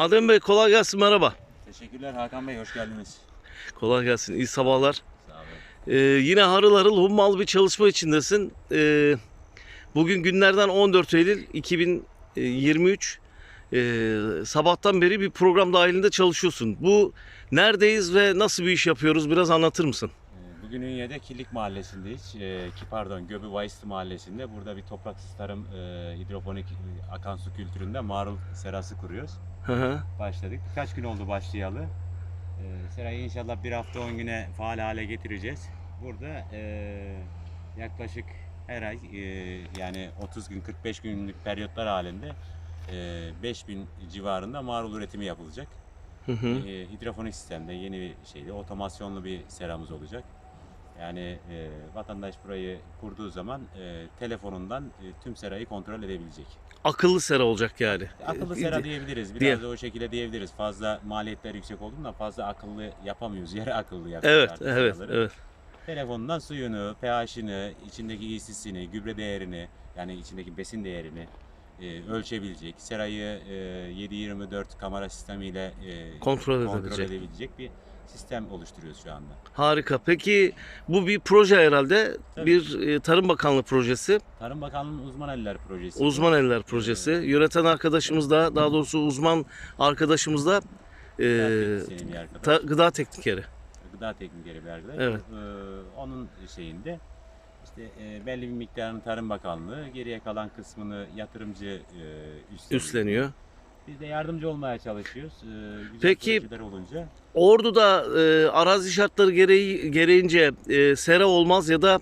Adem Bey kolay gelsin merhaba. Teşekkürler Hakan Bey, hoş geldiniz. Kolay gelsin iyi sabahlar. Sağ olun. Ee, yine harıl harıl hummalı bir çalışma içindesin. Ee, bugün günlerden 14 Eylül 2023. Ee, sabahtan beri bir program dahilinde çalışıyorsun. Bu neredeyiz ve nasıl bir iş yapıyoruz biraz anlatır mısın? Ee, Bugün Ünye'de Killik Mahallesi'ndeyiz. Ee, ki pardon, Göbü Vayıslı Mahallesi'nde. Burada bir topraksız tarım, e, hidroponik e, akan su kültüründe marul serası kuruyoruz. Hı hı. Başladık. Birkaç gün oldu başlayalı. Ee, serayı inşallah bir hafta 10 güne faal hale getireceğiz. Burada e, yaklaşık her ay e, yani 30 gün 45 günlük periyotlar halinde e, 5000 civarında marul üretimi yapılacak. Hı hı. E, hidrofonik sistemde yeni bir şeyde otomasyonlu bir seramız olacak. Yani e, vatandaş burayı kurduğu zaman e, telefonundan e, tüm serayı kontrol edebilecek. Akıllı sera olacak yani. Akıllı Ee, sera diyebiliriz. Biraz diye- da o şekilde diyebiliriz. Fazla maliyetler yüksek olduğundan fazla akıllı yapamıyoruz. Yarı akıllı Evet, yapıyoruz. artık evet, seraları. evet. Telefondan suyunu, pH'ini, içindeki EC'sini, gübre değerini, yani içindeki besin değerini e, ölçebilecek. Serayı e, 7-24 kamera sistemiyle e, Kontrol kontrol edebilecek. edebilecek bir sistem oluşturuyoruz şu anda. Harika. Peki bu bir proje herhalde. Tabii. Bir e, Tarım Bakanlığı projesi. Tarım Bakanlığı'nın uzman eller projesi. Uzman Eller projesi. Yöneten arkadaşımız da daha doğrusu uzman arkadaşımız da e, arkadaş. ta- gıda teknikeri. Gıda teknikeri bir arkadaş. Evet. Ee, onun şeyinde işte e, belli bir miktarını Tarım Bakanlığı, geriye kalan kısmını yatırımcı e, üstleniyor. Üstleniyor. Biz de yardımcı olmaya çalışıyoruz. Ee, güzel Peki- olunca Ordu'da e, arazi şartları gereği, gereğince e, sera olmaz ya da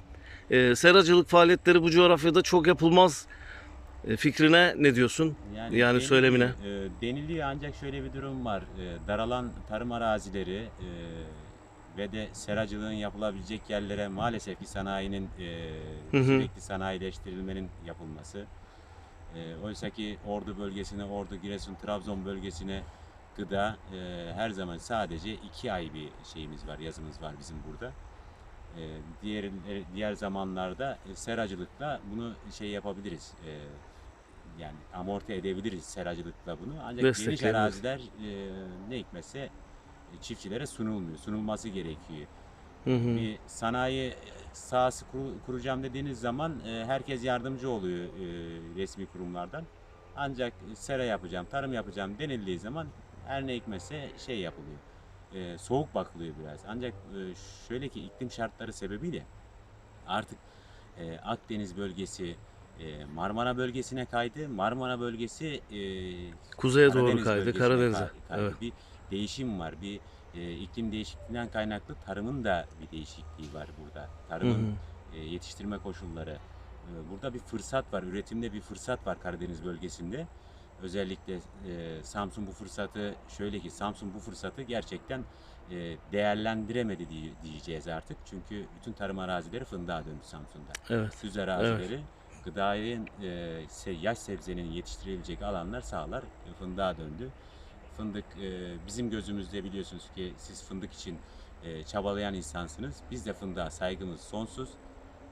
e, seracılık faaliyetleri bu coğrafyada çok yapılmaz e, fikrine ne diyorsun? Yani deniliyor- söylemine. e, deniliyor ancak şöyle bir durum var. E, daralan tarım arazileri e, ve de seracılığın yapılabilecek yerlere maalesef bir sanayinin e, Hı hı. sürekli sanayileştirilmenin yapılması. E, Oysa ki Ordu bölgesine, Ordu, Giresun, Trabzon bölgesine gıda e, her zaman sadece iki ay bir şeyimiz var, yazımız var bizim burada. E, diğer diğer zamanlarda e, seracılıkla bunu şey yapabiliriz. E, yani amorti edebiliriz seracılıkla bunu. Ancak geniş araziler e, ne hikmetse çiftçilere sunulmuyor. Sunulması gerekiyor. Hı hı. Bir sanayi sahası kuru- kuracağım dediğiniz zaman e, herkes yardımcı oluyor e, resmi kurumlardan. Ancak sera yapacağım, tarım yapacağım denildiği zaman her ne hikmetse şey yapılıyor. E, soğuk bakılıyor biraz. Ancak e, şöyle ki iklim şartları sebebiyle artık e, Akdeniz bölgesi e, Marmara bölgesine kaydı. Marmara bölgesi e, Kuzeye doğru Karadeniz kaydı, bölgesine Karadeniz'e. kay- kaydı. Evet. Bir değişim var. Bir e, iklim değişikliğinden kaynaklı tarımın da bir değişikliği var burada. Tarımın e, yetiştirme koşulları. E, burada bir fırsat var. Üretimde bir fırsat var Karadeniz bölgesinde. Özellikle e, Samsun bu fırsatı şöyle ki Samsun bu fırsatı gerçekten e, değerlendiremedi diye- diyeceğiz artık. Çünkü bütün tarım arazileri fındığa döndü Samsun'da. Evet. Düz arazileri gıdayın e, se- yaş sebzenin yetiştirilecek alanlar sahalar e, fındığa döndü. Fındık e, bizim gözümüzde biliyorsunuz ki siz fındık için e, çabalayan insansınız. Biz de fındığa saygımız sonsuz.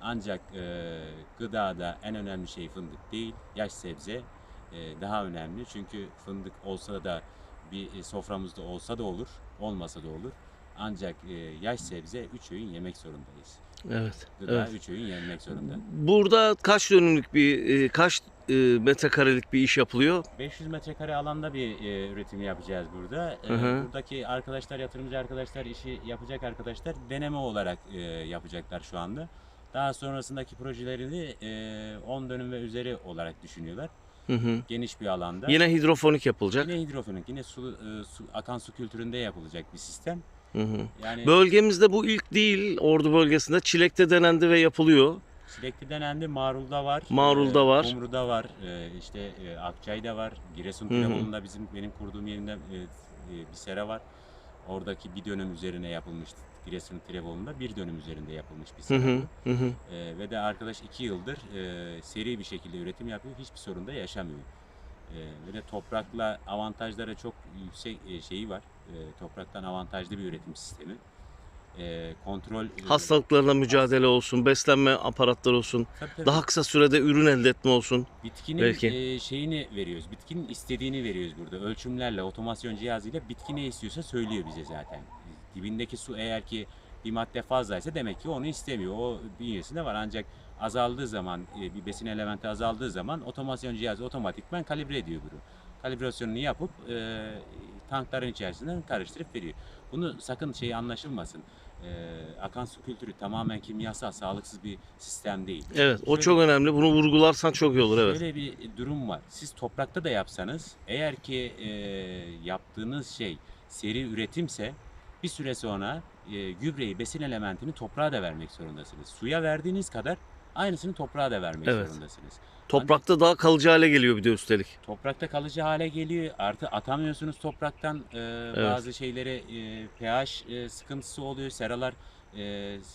Ancak e, gıdada en önemli şey fındık değil, yaş sebze e, daha önemli. Çünkü fındık olsa da bir e, soframızda olsa da olur, olmasa da olur. Ancak e, yaş sebze 3 öğün yemek zorundayız. Evet. Gıda evet. 3 öğün yenmek zorunda. Burada kaç dönümlük bir e, kaç e, metrekarelik bir iş yapılıyor? 500 metrekare alanda bir e, üretimi yapacağız burada. Hı hı. Buradaki arkadaşlar, yatırımcı arkadaşlar, işi yapacak arkadaşlar deneme olarak yapacaklar şu anda. Daha sonrasındaki projelerini e, 10 dönüm ve üzeri olarak düşünüyorlar. Hı hı. Geniş bir alanda. Yine hidrofonik yapılacak. Yine hidrofonik, yine su, su, akan su kültüründe yapılacak bir sistem. Hı hı. Yani Bölgemizde bu ilk değil. Ordu bölgesinde çilekte denendi ve yapılıyor. Çilekli denendi, Marul'da var. Marul'da e, var. Kumru'da var. e, işte e, Akçay'da var. Giresun. Tirebolu'nda bizim benim kurduğum yerinde e, e, bir sera var. Oradaki bir dönüm üzerine yapılmıştı. Giresun Tirebolu'nda bir dönüm üzerinde yapılmış bir sera. hı. bu. Hı hı. E, ve de arkadaş iki yıldır e, seri bir şekilde üretim yapıyor. Hiçbir sorun da yaşamıyor. E, ve de toprakla avantajları çok yüksek e, şeyi var. E, topraktan avantajlı bir üretim sistemi. e, kontrol e, Hastalıklarla mücadele olsun, beslenme aparatları olsun, tabii, tabii. daha kısa sürede ürün elde etme olsun. Bitkinin Belki. e, şeyini veriyoruz. Bitkinin istediğini veriyoruz burada. Ölçümlerle, otomasyon cihazıyla bitki ne istiyorsa söylüyor bize zaten. Dibindeki su eğer ki bir madde fazlaysa demek ki onu istemiyor. O bünyesinde var ancak azaldığı zaman e, bir besin elementi azaldığı zaman otomasyon cihazı otomatikman kalibre ediyor bunu. Kalibrasyonunu yapıp e, tankların içerisinden karıştırıp veriyor. Bunu sakın şey anlaşılmasın. E, akan su kültürü tamamen kimyasal, sağlıksız bir sistem değil. Evet, o Şöyle- çok önemli. Bunu vurgularsan çok iyi olur. Evet. Şöyle bir durum var. Siz toprakta da yapsanız eğer ki e, yaptığınız şey seri üretimse bir süre sonra e, gübreyi, besin elementini toprağa da vermek zorundasınız. Suya verdiğiniz kadar aynısını toprağa da vermek Evet. zorundasınız. Toprakta daha kalıcı hale geliyor bir de üstelik. Toprakta kalıcı hale geliyor. Artı atamıyorsunuz topraktan e, bazı şeylere e, pH e, sıkıntısı oluyor. Seralar e,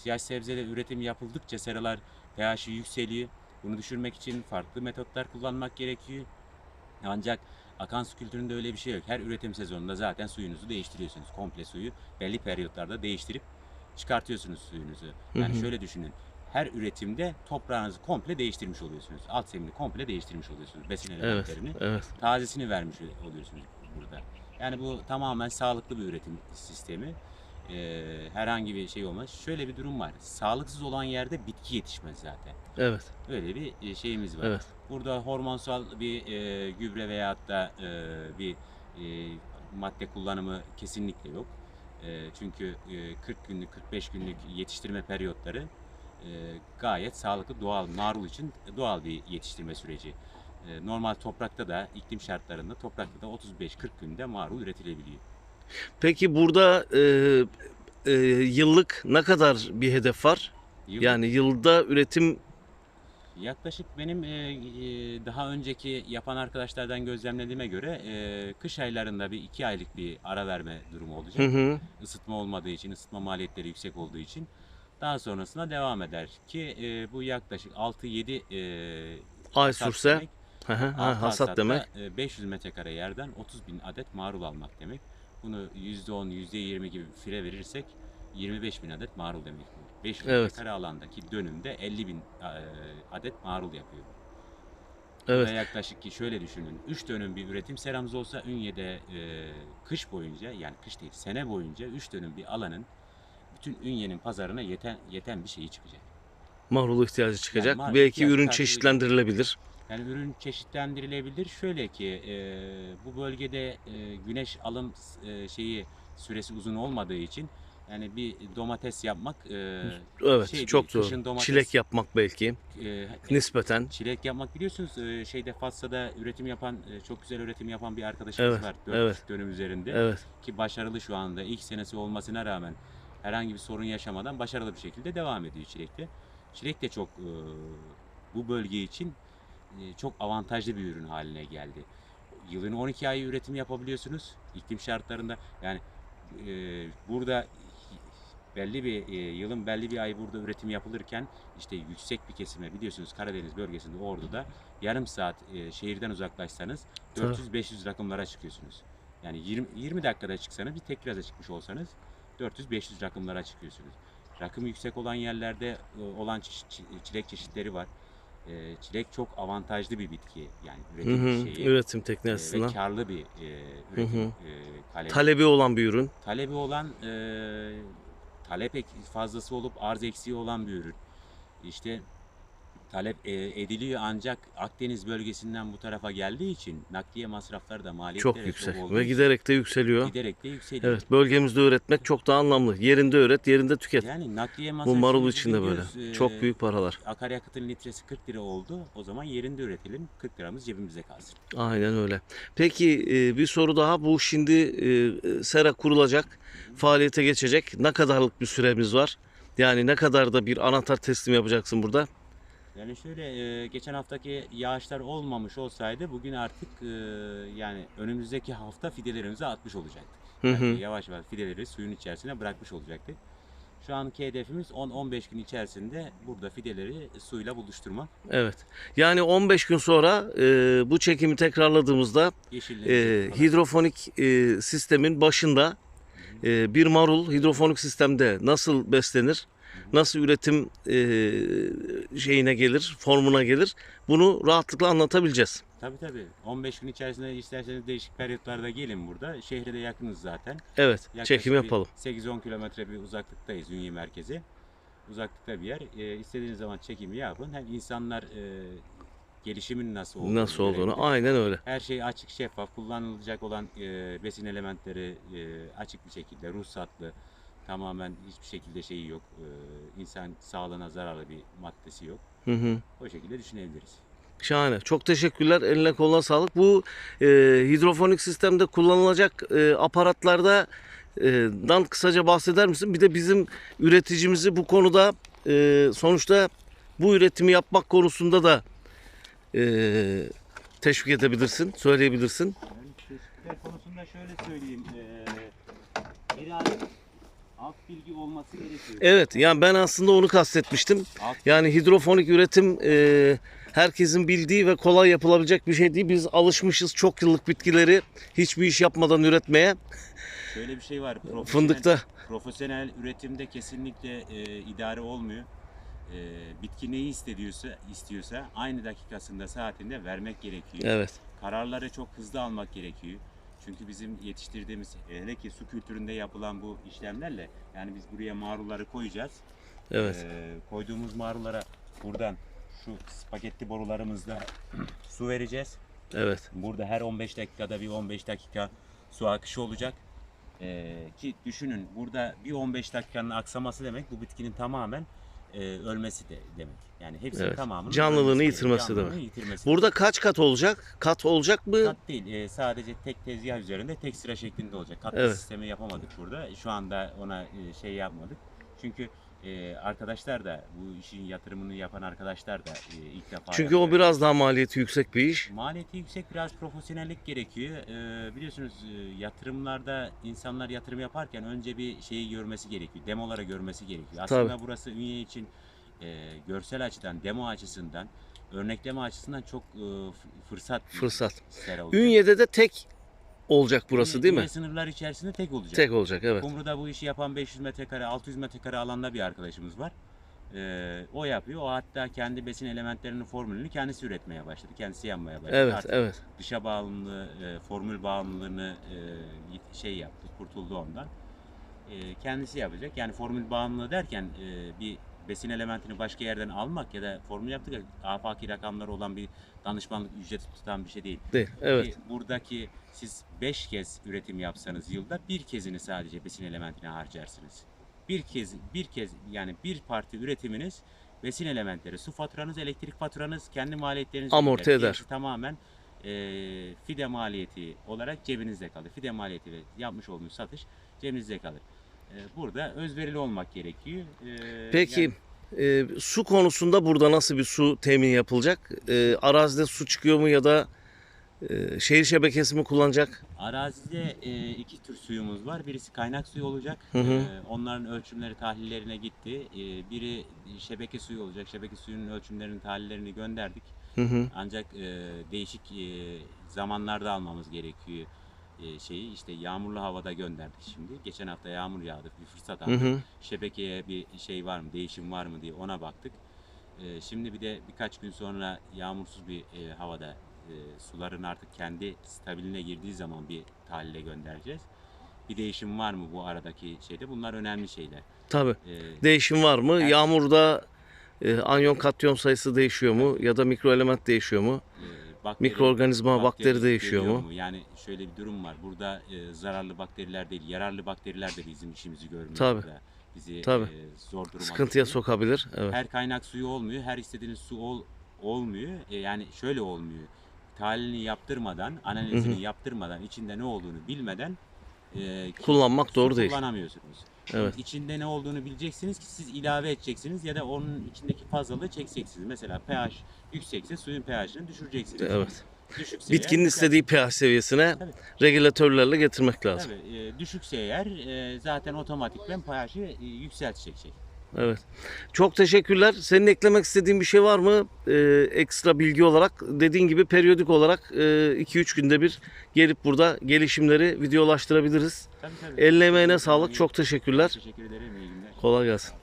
yaş sebzede üretim yapıldıkça seralar pH'i yükseliyor. Bunu düşürmek için farklı metotlar kullanmak gerekiyor. Ancak akan su kültüründe öyle bir şey yok. Her üretim sezonunda zaten suyunuzu değiştiriyorsunuz. Komple suyu belli periyotlarda değiştirip çıkartıyorsunuz suyunuzu. Yani şöyle düşünün. Her üretimde toprağınızı komple değiştirmiş oluyorsunuz. Alt zemini komple değiştirmiş oluyorsunuz. Besin Evet. elementlerini Evet. tazesini vermiş oluyorsunuz burada. Yani bu tamamen sağlıklı bir üretim sistemi. Ee, herhangi bir şey olmaz. Şöyle bir durum var. Sağlıksız olan yerde bitki yetişmez zaten. Evet. Öyle bir e, şeyimiz var. Evet. Burada hormonsal bir e, gübre veyahut da e, bir e, madde kullanımı kesinlikle yok. E, çünkü e, 40 günlük, 45 günlük yetiştirme periyotları gayet sağlıklı, doğal, marul için doğal bir yetiştirme süreci. E, normal toprakta da, iklim şartlarında toprakta da 35-40 günde marul üretilebiliyor. Peki burada e, e, yıllık ne kadar bir hedef var? Yıl- Yani yılda üretim Yaklaşık benim e, e, daha önceki yapan arkadaşlardan gözlemlediğime göre e, kış aylarında bir iki aylık bir ara verme durumu olacak. hı hı, Isıtma olmadığı için, ısıtma maliyetleri yüksek olduğu için daha sonrasında devam eder ki e, bu yaklaşık 6-7 e, ay sürse hı hı, ha, hasat demek. e, 500 metrekare yerden 30 bin adet marul almak demek. Bunu %10, %20 gibi fire verirsek 25 bin adet marul demek bu. 500 Evet. metrekare alandaki dönümde 50 bin e, adet marul yapıyor. Evet. Ve yaklaşık ki şöyle düşünün. 3 dönüm bir üretim seramız olsa Ünye'de e, kış boyunca yani kış değil sene boyunca 3 dönüm bir alanın bütün Ünye'nin pazarına yeten yeten bir şeyi çıkacak. Marul ihtiyacı çıkacak. marul Belki ihtiyacı ürün karşılayacak. çeşitlendirilebilir. Yani ürün çeşitlendirilebilir. Şöyle ki e, bu bölgede e, güneş alım e, şeyi süresi uzun olmadığı için yani bir domates yapmak e, Evet, şey çok değil, kışın doğru. domates- Çilek yapmak belki e, nispeten. Çilek yapmak biliyorsunuz e, şeyde Fatsa'da üretim yapan e, çok güzel üretim yapan bir arkadaşımız Evet, var. evet. 4,5 dönüm üzerinde Evet. ki başarılı şu anda ilk senesi olmasına rağmen herhangi bir sorun yaşamadan başarılı bir şekilde devam ediyor çilekte. Çilek de çok e, bu bölge için e, çok avantajlı bir ürün haline geldi. Yılın 12 ayı üretim yapabiliyorsunuz iklim şartlarında. Yani e, burada belli bir e, yılın belli bir ayı burada üretim yapılırken işte yüksek bir kesime biliyorsunuz Karadeniz bölgesinde Ordu'da yarım saat e, şehirden uzaklaşsanız Tabii. 400-500 rakımlara çıkıyorsunuz. Yani 20, 20 dakikada çıksanız bir tek çıkmış olsanız 400-500 rakımlara çıkıyorsunuz. Rakım yüksek olan yerlerde e, olan çilek çeşitleri var. E, Çilek çok avantajlı bir bitki yani Hı üretim hı, şeyi üretim e, tekniği ve açısından. karlı bir üretim hı. e, kalemi Talebi olan bir ürün. talebi olan talep fazlası olup arz eksiği olan bir ürün. İşte talep e, ediliyor ancak Akdeniz bölgesinden bu tarafa geldiği için nakliye masrafları da maliyetleri Çok yüksek olduğu ve giderek de yükseliyor. giderek de yükseliyor. Evet, bölgemizde üretmek çok daha anlamlı. Yerinde üret, yerinde tüket. Yani nakliye Bu masrafı marul şimdi için de böyle. e, Çok büyük paralar. Akaryakıtın litresi 40 lira oldu. O zaman yerinde üretelim. 40 liramız cebimize kalsın. Aynen öyle. Peki e, bir soru daha. Bu şimdi e, sera kurulacak, faaliyete geçecek. Ne kadarlık bir süremiz var? Yani ne kadar da bir anahtar teslim yapacaksın burada? Yani şöyle e, geçen haftaki yağışlar olmamış olsaydı bugün artık e, yani önümüzdeki hafta fidelerimizi atmış olacaktık. Yani hı. yavaş yavaş fideleri suyun içerisine bırakmış olacaktık. Şu anki hedefimiz 10-15 gün içerisinde burada fideleri suyla buluşturmak. Evet. Yani 15 gün sonra e, bu çekimi tekrarladığımızda e, hidrofonik e, sistemin başında e, bir marul hidrofonik sistemde nasıl beslenir, nasıl üretim e, şeyine gelir, formuna gelir bunu rahatlıkla anlatabileceğiz. Tabii tabii. 15 gün içerisinde isterseniz değişik periyotlarda gelin burada. Şehre de yakınız zaten. Evet, Yaklaşık çekim yapalım. 8-10 kilometre bir uzaklıktayız Ünye merkezi. Uzaklıkta bir yer. E, istediğiniz zaman çekimi yapın. Hem insanlar e, gelişimin nasıl olduğunu, Nasıl olduğunu görebilir. aynen öyle. Her şey açık, şeffaf, kullanılacak olan e, besin elementleri e, açık bir şekilde, ruhsatlı, tamamen hiçbir şekilde şeyi yok. E, insan sağlığına zararlı bir maddesi yok. Hı hı. O şekilde düşünebiliriz. Şahane. Çok teşekkürler. Eline koluna sağlık. Bu e, hidrofonik sistemde kullanılacak e, aparatlarda e, dan kısaca bahseder misin? Bir de bizim üreticimizi bu konuda e, sonuçta bu üretimi yapmak konusunda da e, teşvik edebilirsin, söyleyebilirsin. Yani teşvikler konusunda şöyle söyleyeyim. biraz alt bilgi olması gerekiyor. Evet, yani ben aslında onu kastetmiştim. Yani hidrofonik üretim e, herkesin bildiği ve kolay yapılabilecek bir şey değil. Biz alışmışız çok yıllık bitkileri hiçbir iş yapmadan üretmeye. Şöyle bir şey var. Profesyonel, Fındıkta profesyonel üretimde kesinlikle e, idare olmuyor. E, bitki neyi istediyorsa istiyorsa aynı dakikasında saatinde vermek gerekiyor. evet. Kararları çok hızlı almak gerekiyor. Çünkü bizim yetiştirdiğimiz hele ki su kültüründe yapılan bu işlemlerle yani biz buraya marulları koyacağız. Evet. Ee, koyduğumuz marullara buradan şu spagetti borularımızda su vereceğiz. Evet. Burada her 15 dakikada bir 15 dakika su akışı olacak. Ee, ki düşünün burada bir 15 dakikanın aksaması demek bu bitkinin tamamen e, ölmesi de demek. Yani hepsinin Evet. tamamının Canlılığını demek, yitirmesi canlılığını demek. yitirmesi Burada kaç kat olacak? Kat olacak mı? Kat değil. e, sadece tek tezgah üzerinde tek sıra şeklinde olacak. Katlı Evet. sistemi yapamadık burada. Şu anda ona e, şey yapmadık. Çünkü e, arkadaşlar da bu işin yatırımını yapan arkadaşlar da e, ilk defa Çünkü o yapıyor. biraz daha maliyeti yüksek bir iş. Maliyeti yüksek biraz profesyonellik gerekiyor. E, biliyorsunuz e, yatırımlarda insanlar yatırım yaparken önce bir şeyi görmesi gerekiyor. Demoları görmesi gerekiyor. Aslında burası Ünye için e, görsel açıdan, demo açısından, örnekleme açısından çok e, fırsat Fırsat. Ünye'de de tek olacak burası değil mi? Sınırlar içerisinde tek olacak. Tek olacak evet. Kumru'da bu işi yapan 500 metrekare, 600 metrekare alanda bir arkadaşımız var. Ee, o yapıyor. O hatta kendi besin elementlerinin formülünü kendisi üretmeye başladı. Kendisi yapmaya başladı. Evet, Artık evet. dışa bağımlılığı, e, formül bağımlılığını e, şey yaptı, kurtuldu ondan. E, kendisi yapacak. Yani formül bağımlılığı derken e, bir besin elementini başka yerden almak ya da formül yaptık ya afaki rakamları olan bir danışmanlık ücreti tutan bir şey değil. Değil. Evet. Ki buradaki siz 5 kez üretim yapsanız yılda bir kezini sadece besin elementine harcarsınız. Bir kez bir kez yani bir parti üretiminiz besin elementleri, su faturanız, elektrik faturanız, kendi maliyetleriniz Amorti eder. Gerisi tamamen e, fide maliyeti olarak cebinizde kalır. Fide maliyeti ve yapmış olduğunuz satış cebinizde kalır. E, burada özverili olmak gerekiyor. E, Peki yani- e, su konusunda burada nasıl bir su temin yapılacak? E, arazide su çıkıyor mu ya da e, şehir şebekesi mi kullanacak? Arazide e, iki tür suyumuz var. Birisi kaynak suyu olacak. Hı hı. E, onların ölçümleri tahlillerine gitti. E, biri şebeke suyu olacak. Şebeke suyunun ölçümlerini tahlillerini gönderdik. Hı hı. Ancak e, değişik e, zamanlarda almamız gerekiyor şeyi. İşte yağmurlu havada gönderdik şimdi. Geçen hafta yağmur yağdı. Bir fırsat Hı aldık. hı. Şebekeye bir şey var mı, değişim var mı diye ona baktık. E, şimdi bir de birkaç gün sonra yağmursuz bir e, havada e, suların artık kendi stabiline girdiği zaman bir tahlile göndereceğiz. Bir değişim var mı bu aradaki şeyde? Bunlar önemli şeyler. Tabii. E, Değişim var mı? Evet. Yağmurda e, anyon katyon sayısı değişiyor mu ya da mikroelement değişiyor mu? e, bakteri- Mikroorganizma, bakteri değişiyor geliyor mu? Yani şöyle bir durum var. Burada e, zararlı bakteriler değil, yararlı bakteriler de bizim işimizi görmüyor. Tabii. burada. Bizi Tabii. e, zor duruma Sıkıntıya sokuyor. sokabilir. Evet. Her kaynak suyu olmuyor, her istediğiniz su ol, olmuyor. E, yani şöyle olmuyor. Tahlilini yaptırmadan, analizini Hı hı. yaptırmadan, içinde ne olduğunu bilmeden e, Kullanmak doğru değil. kullanamıyorsunuz. Evet. İçinde ne olduğunu bileceksiniz ki siz ilave edeceksiniz ya da onun içindeki fazlalığı çekeceksiniz. Mesela pH yüksekse suyun pH'ini düşüreceksiniz. Evet. Düşükse Bitkinin eğer- istediği pH seviyesine Tabii. regülatörlerle getirmek lazım. Tabii, e, düşükse eğer e, zaten otomatikman pH'i e, yükseltecek şey. Evet. Çok teşekkürler. Senin eklemek istediğin bir şey var mı? Ee, ekstra bilgi olarak dediğin gibi periyodik olarak 2-3 günde bir gelip burada gelişimleri videolaştırabiliriz. Tabii tabii. Eline emeğine sağlık. Çok teşekkürler. Teşekkür ederim. İyi günler. Kolay gelsin.